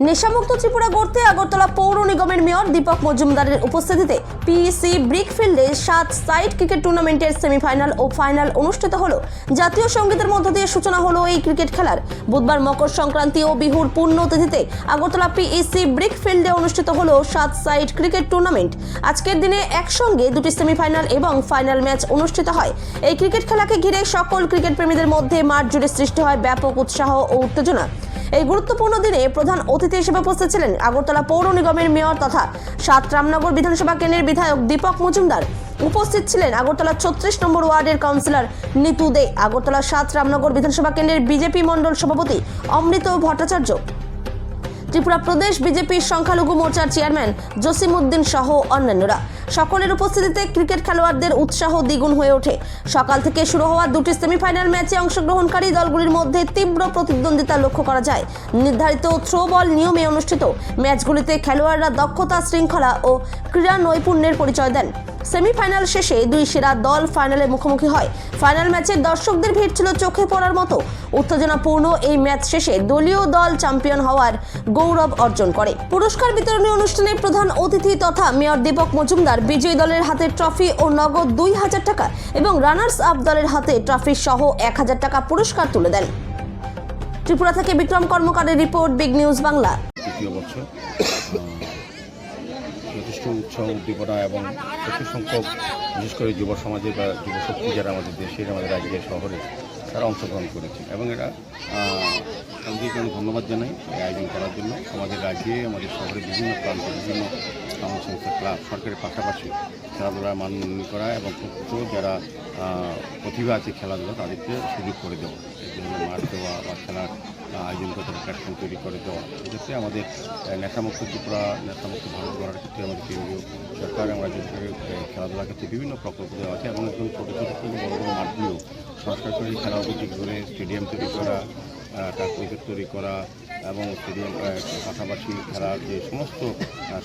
নেশামুক্ত ত্রিপুরা গড়তে আগরতলা পৌর নিগমের মেয়র দীপক মজুমদারের উপস্থিতিতে পিইসি ব্রিকফিল্ডে সাত সাইড ক্রিকেট টুর্নামেন্টের সেমিফাইনাল ও ফাইনাল অনুষ্ঠিত হলো। জাতীয় সঙ্গীতের মধ্য দিয়ে সূচনা হলো এই ক্রিকেট খেলার। বুধবার মকর সংক্রান্তি ও বিহুর পূর্ণ তিথিতে আগরতলা পিইসি ব্রিকফিল্ডে অনুষ্ঠিত হলো সাত সাইড ক্রিকেট টুর্নামেন্ট। আজকের দিনে একসঙ্গে দুটি সেমিফাইনাল এবং ফাইনাল ম্যাচ অনুষ্ঠিত হয়। এই ক্রিকেট খেলাকে ঘিরে সকল ক্রিকেট প্রেমীদের মধ্যে মাঠ জুড়ে সৃষ্টি হয় ব্যাপক উৎসাহ ও উত্তেজনা। এই গুরুত্বপূর্ণ দিনে প্রধান অতিথি হিসেবে উপস্থিত ছিলেন আগরতলা পৌর নিগমের মেয়র তথা সাত রামনগর বিধানসভা কেন্দ্রের বিধায়ক দীপক মজুমদার। উপস্থিত ছিলেন আগরতলা ছত্রিশ নম্বর ওয়ার্ডের কাউন্সিলর নিতু দে, আগরতলা সাত রামনগর বিধানসভা কেন্দ্রের বিজেপি মণ্ডল সভাপতি অমৃত ভট্টাচার্য। ত্রিপুরা প্রদেশ বিজেপির সংখ্যালঘু মোর্চার চেয়ারম্যান জসিম উদ্দিন সহ অন্যান্যরা। সকলের উপস্থিতিতে ক্রিকেট খেলোয়াড়দের উৎসাহ দ্বিগুণ হয়ে ওঠে। সকাল থেকে শুরু হওয়া দুটি সেমিফাইনাল ম্যাচে অংশগ্রহণকারী দলগুলির মধ্যে তীব্র প্রতিদ্বন্দ্বিতা লক্ষ্য করা যায়। নির্ধারিত থ্রো বল নিয়মে অনুষ্ঠিত। ম্যাচগুলিতে খেলোয়াড়রা দক্ষতা, শৃঙ্খলা ও ক্রীড়া নৈপুণ্যের পরিচয় দেন। সেমিফাইনাল শেষে দুই সেরা দল ফাইনালে মুখোমুখি হয়। ফাইনাল ম্যাচে দর্শকদের ভিড় ছিল চোখে পড়ার মতো। উত্তেজনাপূর্ণ এই ম্যাচ শেষে দলীয় দল চ্যাম্পিয়ন হওয়ার গৌরব অর্জন করে। পুরস্কার বিতরণী অনুষ্ঠানে প্রধান অতিথি তথা মেয়র দীপক মজুমদার বিজয়ী দলের হাতে ট্রফি ও নগদ দুই হাজার টাকা এবং রানার্স আপ দলের হাতে ট্রফি সহ এক হাজার টাকা পুরস্কার তুলে দেন। ত্রিপুরা থেকে বিক্রম কর্মকারের রিপোর্ট, বিগ নিউজ বাংলা। যথেষ্ট উৎসাহ, উদ্দীপনা এবং প্রচুর সংখ্যক, বিশেষ করে যুব সমাজের বা যুবশক্তি যারা আমাদের দেশের, আমাদের রাজ্যের শহরে, তারা অংশগ্রহণ করেছে এবং এরা আমাদেরকে আমি ধন্যবাদ জানাই এই আয়োজন করার জন্য। আমাদের রাজ্যে, আমাদের শহরে বিভিন্ন প্রান্তে বিভিন্ন কাউন্সিল সংস্থা ক্লাব সরকারের পাশাপাশি খেলাধুলার মান উন্নয়ন করা এবং প্রকৃত যারা প্রতিভা আছে খেলাধুলা, তাদেরকে সুযোগ করে দেওয়া। এই জন্য মাঠ দেওয়া বা খেলার আয়োজন করতে প্ল্যাটফর্ম তৈরি করে দেওয়া। এক্ষেত্রে আমাদের নেশামুক্ত ত্রিপুরা, নেশামুক্ত ভারত গড়ার ক্ষেত্রে আমাদের কেন্দ্রীয় সরকার সরকারের খেলাধুলার ক্ষেত্রে বিভিন্ন প্রকল্প দেওয়া আছে এবং একদম ছোটো ছোটো থেকে বড় বড় মাঠগুলো সংস্কার করে খেলা উপযোগী করে স্টেডিয়াম তৈরি করা তার উইকেট তৈরি করা এবং পাশাপাশি খেলার যে সমস্ত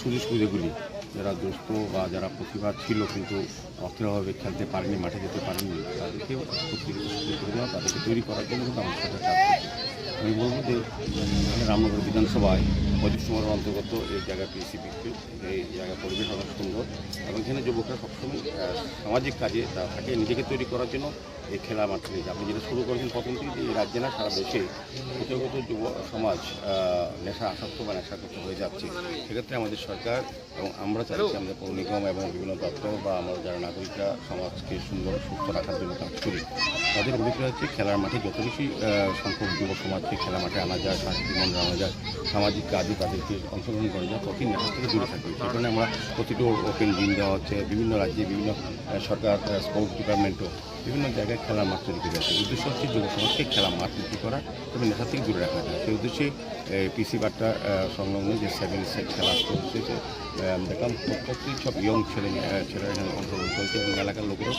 সুযোগ সুবিধাগুলি যারা দুস্থ বা যারা প্রতিভা ছিল কিন্তু অস্থিরভাবে খেলতে পারেনি, মাঠে যেতে পারেনি তাদেরকে প্রতিযোগিতা সুযোগ করে দেওয়া, তাদেরকে তৈরি করার জন্য কিন্তু আমার সাথে আমি বলব যে উম, রামনগর বিধানসভায় পঁচিশ নম্বর অন্তর্গত এই জায়গা পিসিপি এই জায়গা পরিবেশ অনেক সুন্দর এবং এখানে যুবকরা সবসময় সামাজিক কাজে তা থাকে নিজেকে তৈরি করার জন্য এই খেলা মাঠ আপনি যেটা শুরু করেছেন প্রথম থেকে যে এই রাজ্যে না সারা দেশে প্রত্যেকগত যুব সমাজ নেশা আসক্ত বা নেশাগ্রস্ত হয়ে যাচ্ছে। সেক্ষেত্রে আমাদের সরকার এবং আমরা চাইছি আমাদের পৌর নিগম এবং বিভিন্ন দপ্তর বা আমরা যারা নাগরিকরা সমাজকে সুন্দর সুস্থ রাখার জন্য কাজ করি তাদের অভিপ্রায় হচ্ছে খেলার মাঠে যত বেশি সংখ্যক যুব সমাজকে খেলা মাঠে আনা যায় সাংস্কৃতিক মন্দির আনা যায়, সামাজিক কাজে তাদেরকে অংশগ্রহণ করা যায় ততই নেশা থেকে দূরে থাকবে সেই কারণে আমরা প্রতিটি ওপেন জিম দেওয়া হচ্ছে, বিভিন্ন রাজ্যে বিভিন্ন সরকার স্পোর্টস ডিপার্টমেন্টও বিভিন্ন জায়গায় খেলার মাঠ তৈরি করে যাচ্ছে। উদ্দেশ্য হচ্ছে যুব সমাজকে খেলার মাঠ তৈরি করা তবে নেশা থেকে দূরে রাখা যায়। সেই উদ্দেশ্যে পিসি বার্তা সংলগ্ন যে সেভেন সেট খেলা চলছে দেখলাম প্রত্যেকটি সব ইয়ং ছেলে ছেলেরা এখানে অংশগ্রহণ করেছে এবং এলাকার লোকেরও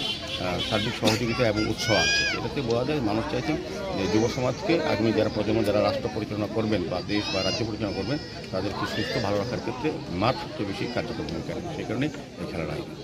সার্বিক সহযোগিতা এবং উৎসাহ আছে। এটাতে বোঝা যায় মানুষ চাইছেন যে যুব সমাজকে আগামী যারা প্রজন্ম যারা রাষ্ট্র পরিচালনা করবেন বা দেশ বা রাজ্য পরিচালনা করবেন, তাদেরকে সুস্থ, ভালো রাখার ক্ষেত্রে মাঠ সবচেয়ে বেশি কার্যকর ভূমিকা সেই কারণে এই আয়োজন